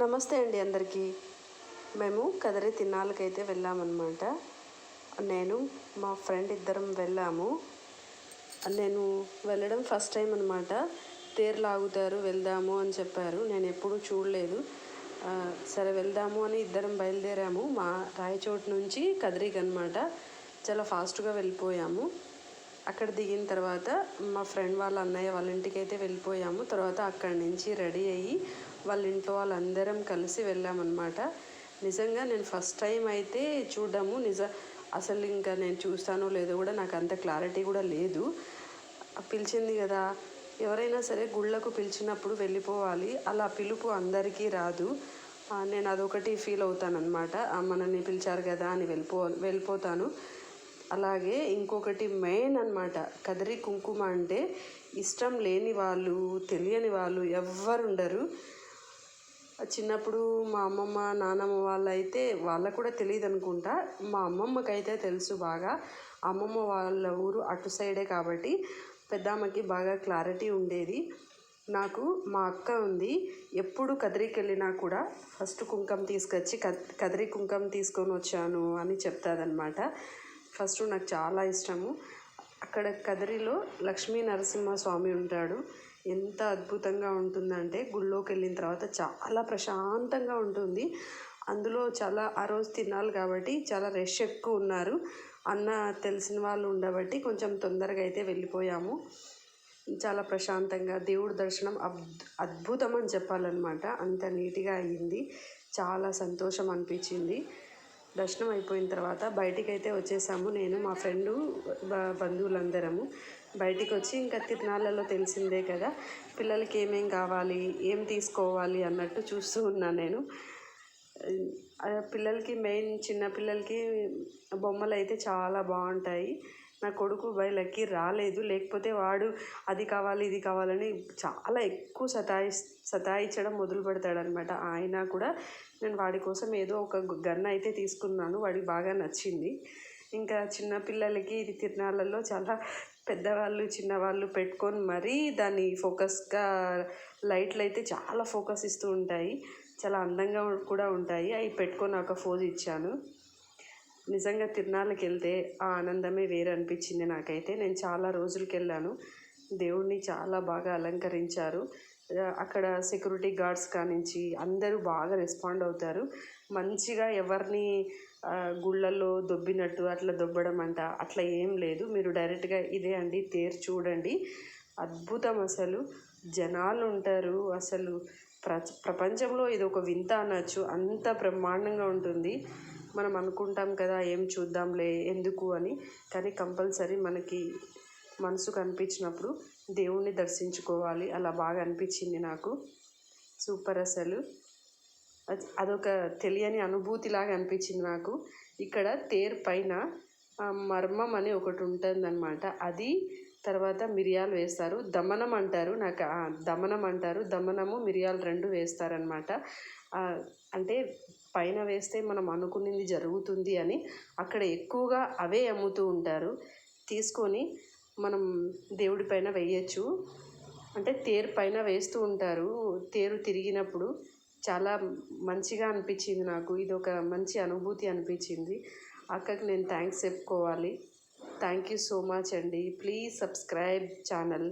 నమస్తే అండి అందరికీ. మేము కదిరి తిన్నాళ్ళకైతే వెళ్ళామన్నమాట. నేను మా ఫ్రెండ్ ఇద్దరం వెళ్ళాము. నేను వెళ్ళడం ఫస్ట్ టైం అనమాట తేరు లాగుతారు వెళ్దాము అని చెప్పారు. నేను ఎప్పుడూ చూడలేదు. సరే వెళ్దాము అని ఇద్దరం బయలుదేరాము. మా రాయచోటు నుంచి కదిరికి అనమాట చాలా ఫాస్ట్గా వెళ్ళిపోయాము. అక్కడ దిగిన తర్వాత మా ఫ్రెండ్ వాళ్ళ అన్నయ్య వాళ్ళ ఇంటికి అయితే వెళ్ళిపోయాము. తర్వాత అక్కడి నుంచి రెడీ అయ్యి వాళ్ళ ఇంట్లో వాళ్ళందరం కలిసి వెళ్ళామన్నమాట. నిజంగా నేను ఫస్ట్ టైం అయితే చూడము. నిజ అసలు ఇంకా నేను చూస్తానో లేదో కూడా నాకు అంత క్లారిటీ కూడా లేదు. పిలిచింది కదా ఎవరైనా సరే గుళ్ళకు పిలిచినప్పుడు వెళ్ళిపోవాలి. అలా పిలుపు అందరికీ రాదు. నేను అదొకటి ఫీల్ అవుతానమాట మనల్ని పిలిచారు కదా అని వెళ్ళిపో వెళ్ళిపోతాను. అలాగే ఇంకొకటి మెయిన్ అన్నమాట కదిరి కుంకుమ అంటే ఇష్టం లేని వాళ్ళు తెలియని వాళ్ళు ఎవ్వరు ఉండరు. చిన్నప్పుడు మా అమ్మమ్మ నాన్నమ్మ వాళ్ళు అయితే వాళ్ళకు కూడా తెలియదు అనుకుంటా. మా అమ్మమ్మకైతే తెలుసు బాగా. అమ్మమ్మ వాళ్ళ ఊరు అటు సైడే కాబట్టి పెద్దమ్మకి బాగా క్లారిటీ ఉండేది. నాకు మా అక్క ఉంది. ఎప్పుడు కదిరికి వెళ్ళినా కూడా ఫస్ట్ కుంకం తీసుకొచ్చి కద్ కదిరి కుంకం తీసుకొని వచ్చాను అని చెప్తాదనమాట ఫస్ట్ నాకు చాలా ఇష్టము. అక్కడ కదిరిలో లక్ష్మీ నరసింహ స్వామి ఉంటాడు. ఎంత అద్భుతంగా ఉంటుందంటే గుళ్ళోకి వెళ్ళిన తర్వాత చాలా ప్రశాంతంగా ఉంటుంది. అందులో చాలా ఆ రోజు తినాలి కాబట్టి చాలా రష్ ఎక్కువ ఉన్నారు. అన్న తెలిసిన వాళ్ళు ఉండబట్టి కొంచెం తొందరగా అయితే వెళ్ళిపోయాము. చాలా ప్రశాంతంగా దేవుడి దర్శనం అద్ అద్భుతం అని చెప్పాలన్నమాట. అంత నీట్గా అయ్యింది చాలా సంతోషం అనిపించింది. దర్శనం అయిపోయిన తర్వాత బయటికి అయితే వచ్చేసాము. నేను మా ఫ్రెండు బంధువులందరము బయటికి వచ్చి ఇంకా తిరునాళ్ళలో తెలిసిందే కదా పిల్లలకి ఏమేం కావాలి ఏం తీసుకోవాలి అన్నట్టు చూస్తూ ఉన్నాను నేను. పిల్లలకి మెయిన్ చిన్న పిల్లలకి బొమ్మలు అయితే చాలా బాగుంటాయి. నా కొడుకు బై లక్కీ రాలేదు. లేకపోతే వాడు అది కావాలి ఇది కావాలని చాలా ఎక్కువ సతాయి సతాయించడం మొదలు పెడతాడనమాట ఆయన కూడా నేను వాడి కోసం ఏదో ఒక గన్ అయితే తీసుకున్నాను. వాడికి బాగా నచ్చింది. ఇంకా చిన్న పిల్లలకి ఇది తిరణాలలో చాలా పెద్దవాళ్ళు చిన్నవాళ్ళు పెట్టుకొని మరీ దాన్ని ఫోకస్గా లైట్లు అయితే చాలా ఫోకస్ ఇస్తూ ఉంటాయి. చాలా అందంగా కూడా ఉంటాయి. అవి పెట్టుకొని ఒక ఫోజ్ ఇచ్చాను. నిజంగా తిరునాళ్ళకి వెళ్తే ఆ ఆనందమే వేరు అనిపించింది నాకైతే. నేను చాలా రోజులకి వెళ్ళాను దేవుణ్ణి చాలా బాగా అలంకరించారు. అక్కడ సెక్యూరిటీ గార్డ్స్ కానించి అందరూ బాగా రెస్పాండ్ అవుతారు. మంచిగా ఎవరిని గుళ్ళల్లో దొబ్బినట్టు అట్లా దొబ్బడం అంట అట్లా ఏం లేదు. మీరు డైరెక్ట్గా ఇదే అండి తేరు చూడండి. అద్భుతం అసలు. జనాలు ఉంటారు అసలు. ప్ర ప్రపంచంలో ఇది ఒక వింత అనొచ్చు. అంత బ్రహ్మాండంగా ఉంటుంది. మనం అనుకుంటాం కదా ఏం చూద్దాంలే ఎందుకు అని. కానీ కంపల్సరీ మనకి మనసు కనిపించినప్పుడు దేవుణ్ణి దర్శించుకోవాలి. అలా బాగా అనిపించింది నాకు. సూపర్ అసలు. అది అదొక తెలియని అనుభూతిలాగా అనిపించింది నాకు. ఇక్కడ తేరు పైన మర్మం అని ఒకటి ఉంటుందన్నమాట. అది తర్వాత మిరియాలు వేస్తారు. దమనం అంటారు. నాకు దమనం అంటారు. దమనము మిరియాలు రెండు వేస్తారనమాట అంటే పైన వేస్తే మనం అనుకున్నది జరుగుతుంది అని అక్కడ ఎక్కువగా అవే అమ్ముతూ ఉంటారు. తీసుకొని మనం దేవుడి పైన వేయచ్చు. అంటే తేరు పైన వేస్తూ ఉంటారు. తేరు తిరిగినప్పుడు చాలా మంచిగా అనిపించింది నాకు. ఇది ఒక మంచి అనుభూతి అనిపించింది. అక్కకి నేను థ్యాంక్స్ చెప్పుకోవాలి. థ్యాంక్ యూ సో మచ్ అండి ప్లీజ్ సబ్స్క్రైబ్ ఛానల్